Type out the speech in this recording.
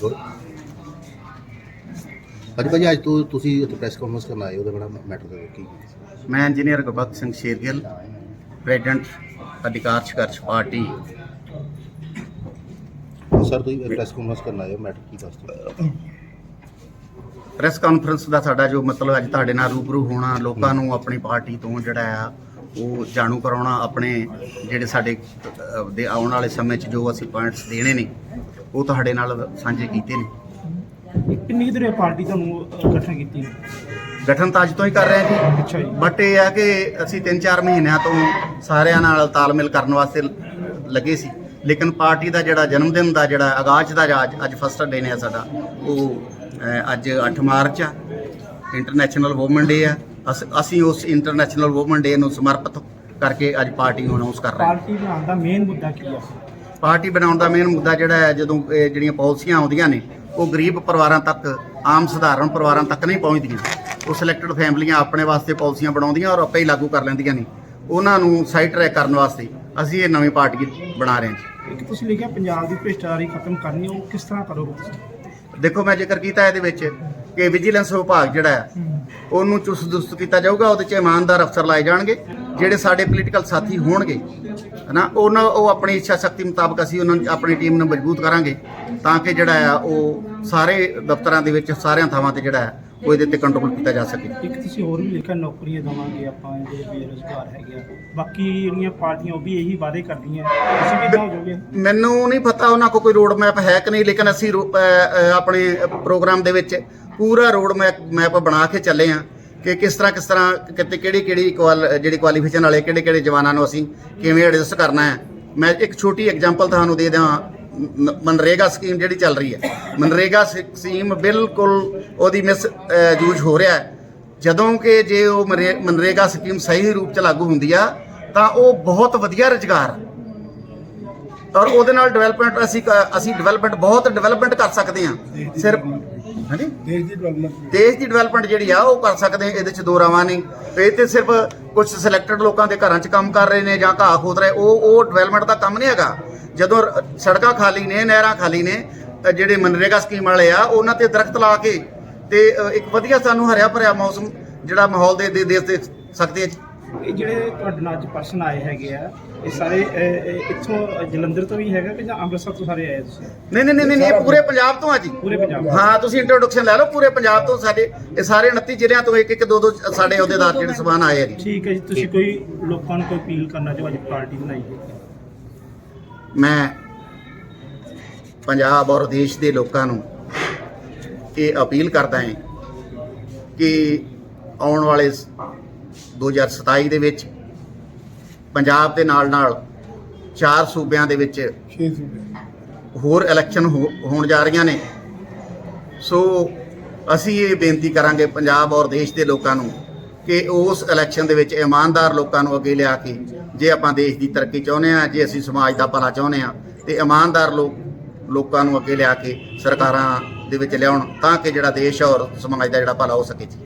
Good ਹਾਂਜੀ ਭਾਜੀ ਅੱਜ ਤੋਂ ਤੁਸੀਂ ਇੱਥੇ ਪ੍ਰੈਸ ਕਾਨਫਰੰਸ ਕਰਨ ਆਏ ਉਹਦੇ ਬੜਾ ਮੈਟਰ ਦੇ ਕੀ ਮੈਂ engineer Gurbakhsh Singh Shergill president Adhikar Sangharsh party. Sir ਤੁਸੀਂ ਪ੍ਰੈਸ ਕਾਨਫਰੰਸ ਕਰਨ ਆਏ ਹੋ ਮੈਟਰ ਕੀ ਦੱਸਦੇ ਪ੍ਰੈਸ ਕਾਨਫਰੰਸ ਦਾ ਸਾਡਾ ਜੋ ਮਤਲਬ ਅੱਜ ਤੁਹਾਡੇ ਨਾਲ ਰੂਬਰੂ ਹੋਣਾ ਲੋਕਾਂ ਨੂੰ ਆਪਣੀ ਪਾਰਟੀ ਤੋਂ ਜਿਹੜਾ ਆ ਉਹ ਜਾਣੂ ਕਰਾਉਣਾ ਆਪਣੇ ਜਿਹੜੇ ਸਾਡੇ ਦੇ ਆਉਣ ਵਾਲੇ ਸਮੇਂ 'ਚ ਜੋ ਅਸੀਂ ਪੁਆਇੰਟਸ ਦੇਣੇ ਨੇ ਉਹ ਤੁਹਾਡੇ ਨਾਲ ਸਾਂਝੇ ਕੀਤੇ ਨੇ। ਕਿੰਨੀ ਹੋਈ ਪਾਰਟੀ ਤੁਹਾਨੂੰ ਗਠਨ ਕੀਤੀ? ਗਠਨ ਤਾਂ ਅੱਜ ਤੋਂ ਹੀ ਕਰ ਰਹੇ ਜੀ। ਅੱਛਾ ਜੀ। ਬਟ ਇਹ ਆ ਕਿ ਅਸੀਂ 3-4 ਮਹੀਨਿਆਂ ਤੋਂ ਸਾਰਿਆਂ ਨਾਲ ਤਾਲਮੇਲ ਕਰਨ ਵਾਸਤੇ ਲੱਗੇ ਸੀ। ਲੇਕਿਨ ਪਾਰਟੀ ਦਾ ਜਿਹੜਾ ਜਨਮ ਦਿਨ ਦਾ ਜਿਹੜਾ ਆਗਾਜ਼ ਦਾ ਅੱਜ ਅੱਜ ਫਸਟ ਡੇ ਨੇ ਸਾਡਾ। ਉਹ ਅੱਜ 8 ਮਾਰਚ ਆ। ਇੰਟਰਨੈਸ਼ਨਲ ਔਮਨ ਡੇ ਆ। ਅਸ- ਅਸੀਂ ਉਸ ਇੰਟਰਨੈਸ਼ਨਲ ਔਮਨ ਡੇ ਨੂੰ ਸਮਰਪਿਤ ਕਰਕੇ ਅੱਜ ਪਾਰਟੀ ਨੂੰ ਅਨਾਉਂਸ ਕਰ ਰਹੇ ਹਾਂ। ਪਾਰਟੀ ਬਣਾਉਣ ਦਾ ਮੇਨ ਮੁੱਦਾ ਕੀ ਆ? ਪਾਰਟੀ ਬਣਾਉਣ ਦਾ ਮੇਨ ਮੁੱਦਾ ਜਿਹੜਾ ਹੈ ਜਦੋਂ ਇਹ ਜਿਹੜੀਆਂ ਪਾਲਿਸੀਆਂ ਆਉਂਦੀਆਂ ਨੇ ਉਹ ਗਰੀਬ ਪਰਿਵਾਰਾਂ ਤੱਕ ਆਮ ਸਧਾਰਨ ਪਰਿਵਾਰਾਂ ਤੱਕ ਨਹੀਂ ਪਹੁੰਚਦੀਆਂ। ਉਹ ਸਿਲੈਕਟਡ ਫੈਮਲੀਆਂ ਆਪਣੇ ਵਾਸਤੇ ਪਾਲਿਸੀਆਂ ਬਣਾਉਂਦੀਆਂ ਔਰ ਆਪੇ ਹੀ ਲਾਗੂ ਕਰ ਲੈਂਦੀਆਂ ਨੇ। ਉਹਨਾਂ ਨੂੰ ਸਾਈਡ ਟਰੈਕ ਕਰਨ ਵਾਸਤੇ ਅਸੀਂ ਇਹ ਨਵੀਂ ਪਾਰਟੀ ਬਣਾ ਰਹੇ ਹਾਂ ਇੱਕ ਤੁਸੀਂ ਲਿਖਿਆ ਪੰਜਾਬ ਦੀ ਭ੍ਰਿਸ਼ਟਾਚਾਰੀ ਖਤਮ ਕਰਨੀ ਉਹ ਕਿਸ ਤਰ੍ਹਾਂ ਕਰੋਗੇ ਤੁਸੀਂ? ਦੇਖੋ ਮੈਂ ਜ਼ਿਕਰ ਕੀਤਾ ਇਹਦੇ ਵਿੱਚ ਕਿ ਵਿਜੀਲੈਂਸ ਵਿਭਾਗ ਜਿਹੜਾ ਹੈ। ਉਹਨੂੰ ਚੁਸਤ ਦੁਸਤ ਕੀਤਾ ਜਾਊਗਾ, ਉਹਦੇ 'ਚ ਇਮਾਨਦਾਰ ਅਫਸਰ ਲਾਏ ਜਾਣਗੇ, ਜਿਹੜੇ ਸਾਡੇ ਪੋਲੀਟੀਕਲ ਸਾਥੀ ਹੋਣਗੇ, ਹਨਾ? ਉਹਨਾਂ, ਉਹ ਆਪਣੀ ਇੱਛਾ ਸ਼ਕਤੀ ਮੁਤਾਬਕ ਅਸੀਂ ਉਹਨਾਂ ਆਪਣੀ ਟੀਮ ਨੂੰ ਮਜ਼ਬੂਤ ਕਰਾਂਗੇ, ਤਾਂ ਕਿ ਜਿਹੜਾ ਆ, ਉਹ ਸਾਰੇ ਦਫ਼ਤਰਾਂ ਦੇ ਵਿੱਚ, ਸਾਰਿਆਂ ਥਾਵਾਂ ਤੇ ਜਿਹੜਾ ਹੈ ਉਹ ਇਹਦੇ ਤੇ ਕੰਟਰੋਲ ਕੀਤਾ ਜਾ ਸਕੇ। ਇੱਕ ਤੁਸੀਂ ਹੋਰ ਵੀ ਲਿਖਿਆ ਨੌਕਰੀਆਂ ਦੇਵਾਂਗੇ ਆਪਾਂ ਜਿਹੜੇ ਬੇਰੁਜ਼ਗਾਰ ਹੈਗੇ ਆ। ਬਾਕੀ ਜਿਹੜੀਆਂ ਪਾਰਟੀਆਂ ਉਹ ਵੀ ਇਹੀ ਵਾਅਦੇ ਕਰਦੀਆਂ। ਤੁਸੀਂ ਵੀ ਇਦਾਂ ਹੋ ਜਾਓਗੇ। ਮੈਨੂੰ ਨਹੀਂ ਪਤਾ ਉਹਨਾਂ ਕੋਲ ਕੋਈ ਰੋਡ ਮੈਪ ਹੈ ਕਿ ਨਹੀਂ ਲੇਕਿਨ ਅਸੀਂ ਆਪਣੇ ਪ੍ਰੋਗਰਾਮ ਦੇ ਵਿੱਚ ਪੂਰਾ ਰੋਡ ਮੈਪ ਮੈਪ ਬਣਾ ਕੇ ਚੱਲੇ ਆ ਕਿ ਕਿਸ ਤਰ੍ਹਾਂ ਕਿਸ ਤਰ੍ਹਾਂ ਕਿਤੇ ਕਿਹੜੀ ਕਿਹੜੀ ਕੁਆਲ ਜਿਹੜੀ ਕੁਆਲੀਫਿਕੇਸ਼ਨ ਵਾਲੇ ਕਿਹੜੇ ਕਿਹੜੇ ਜਵਾਨਾਂ ਨੂੰ ਅਸੀਂ ਕਿਵੇਂ ਐਡਜਸਟ ਕਰਨਾ ਹੈ। ਮੈਂ ਇੱਕ ਛੋਟੀ ਐਗਜ਼ਾਮਪਲ ਤੁਹਾਨੂੰ ਦੇ ਦਿਆਂ। ਮਨਰੇਗਾ ਸਕੀਮ ਜਿਹੜੀ ਚੱਲ ਰਹੀ ਹੈ। ਮਨਰੇਗਾ ਸਕੀਮ ਬਿਲਕੁਲ ਉਹਦੀ ਮਿਸ ਯੂਜ਼ ਹੋ ਰਿਹਾ ਹੈ। ਜਦੋਂ ਕਿ ਜੇ ਉਹ ਮਨਰੇਗਾ ਸਕੀਮ ਸਹੀ ਰੂਪ ਚ ਲਾਗੂ ਹੁੰਦੀ ਆ ਤਾਂ ਉਹ ਬਹੁਤ ਵਧੀਆ ਰੁਜ਼ਗਾਰ ਔਰ ਉਹਦੇ ਨਾਲ ਡਿਵੈਲਪਮੈਂਟ ਅਸੀਂ ਅਸੀਂ ਡਿਵੈਲਪਮੈਂਟ ਬਹੁਤ ਡਿਵੈਲਪਮੈਂਟ ਕਰ ਸਕਦੇ ਹਾਂ। ਸਿਰਫ ਹਾਂਜੀ? ਦੇਸ਼ ਦੀ ਡਿਵੈਲਪਮੈਂਟ ਦੇਸ਼ ਦੀ ਡਿਵੈਲਪਮੈਂਟ ਜਿਹੜੀ ਆ ਉਹ ਕਰ ਸਕਦੇ ਇਹਦੇ ਚ ਦੋ ਰਾਵਾਂ ਨਹੀਂ ਇਹ ਤੇ ਸਿਰਫ ਕੁਝ ਸਿਲੈਕਟਡ ਲੋਕਾਂ ਦੇ ਘਰਾਂ 'ਚ ਕੰਮ ਕਰ ਰਹੇ ਨੇ ਜਾਂ ਘਾਹ ਖੋਦ ਰਹੇ ਉਹ ਉਹ ਡਿਵੈਲਪਮੈਂਟ ਦਾ ਕੰਮ ਨਹੀਂ ਹੈਗਾ। ਜਦੋਂ ਸੜਕਾਂ ਖਾਲੀ ਨੇ ਨਹਿਰਾਂ ਖਾਲੀ ਨੇ ਜਿਹੜੇ ਮਨਰੇਗਾ ਸਕੀਮ ਵਾਲੇ ਆ ਉਹਨਾਂ ਤੇ ਦਰਖਤ ਲਾ ਕੇ ਤੇ ਇੱਕ ਵਧੀਆ ਸਾਨੂੰ ਹਰਿਆ ਭਰਿਆ ਮੌਸਮ ਜਿਹੜਾ ਮਾਹੌਲ ਦੇ ਦੇ ਦੇ ਸਕਦੇ ਆ ਇਹ ਜਿਹੜੇ ਤੁਹਾਡੇ ਨਾਲ ਅੱਜ ਪਰਸਨ ਆਏ ਹੈਗੇ ਆ ਇਹ ਸਾਰੇ ਇੱਥੋਂ ਜਲੰਧਰ ਤੋਂ ਵੀ ਹੈਗਾ ਕਿ ਜਾਂ ਅੰਮ੍ਰਿਤਸਰ ਤੋਂ ਸਾਰੇ ਆਏ ਤੁਸੀਂ? ਨਹੀਂ ਨਹੀਂ ਨਹੀਂ ਨਹੀਂ ਇਹ ਪੂਰੇ ਪੰਜਾਬ ਤੋਂ ਆ ਜੀ। ਪੂਰੇ ਪੰਜਾਬ? ਹਾਂ ਤੁਸੀਂ ਇੰਟਰੋਡਕਸ਼ਨ ਲੈ ਲਓ ਪੂਰੇ ਪੰਜਾਬ ਤੋਂ ਸਾਡੇ ਇਹ ਸਾਰੇ 29 ਜ਼ਿਲ੍ਹਿਆਂ ਤੋਂ ਇੱਕ ਇੱਕ ਦੋ ਦੋ ਸਾਡੇ ਅਹੁਦੇਦਾਰ ਜਿਹੜੇ ਸਮਾਨ ਆਏ ਆ ਜੀ। ਠੀਕ ਹੈ ਜੀ ਤੁਸੀਂ ਕੋਈ ਲੋਕਾਂ ਨੂੰ ਕੋਈ ਅਪੀਲ ਕਰਨਾ ਚਾਹੋ ਅੱਜ ਪਾਰਟੀ ਬਣਾਈ ਹੈ। ਮੈਂ ਪੰਜਾਬ ਔਰ ਦੇਸ਼ ਦੇ ਲੋਕਾਂ ਨੂੰ ਇਹ ਅਪੀਲ ਕਰਦਾ ਹਾਂ ਕਿ ਆਉਣ ਵਾਲੇ ਸ- 2027 ਦੇ ਵਿੱਚ ਪੰਜਾਬ ਦੇ ਨਾਲ ਨਾਲ ਚਾਰ ਸੂਬਿਆਂ ਦੇ ਵਿੱਚ ਹੋਰ ਇਲੈਕਸ਼ਨ ਹੋਣ ਜਾ ਰਹੀਆਂ ਨੇ। ਸੋ ਅਸੀਂ ਇਹ ਬੇਨਤੀ ਕਰਾਂਗੇ ਪੰਜਾਬ ਔਰ ਦੇਸ਼ ਦੇ ਲੋਕਾਂ ਨੂੰ ਕਿ ਉਸ ਇਲੈਕਸ਼ਨ ਦੇ ਵਿੱਚ ਇਮਾਨਦਾਰ ਲੋਕਾਂ ਨੂੰ ਅੱਗੇ ਲਿਆ ਕੇ ਜੇ ਆਪਾਂ ਦੇਸ਼ ਦੀ ਤਰੱਕੀ ਚਾਹੁੰਦੇ ਆ ਜੇ ਅਸੀਂ ਸਮਾਜ ਦਾ ਭਲਾ ਚਾਹੁੰਦੇ ਆ ਤੇ ਇਮਾਨਦਾਰ ਲੋਕ, ਲੋਕਾਂ ਨੂੰ ਅੱਗੇ ਲਿਆ ਕੇ ਸਰਕਾਰਾਂ ਦੇ ਵਿੱਚ ਲਿਆਉਣ ਤਾਂ ਕਿ ਜਿਹੜਾ ਦੇਸ਼ ਔਰ ਸਮਾਜ ਦਾ ਜਿਹੜਾ ਭਲਾ ਹੋ ਸਕੇ ਜੀ।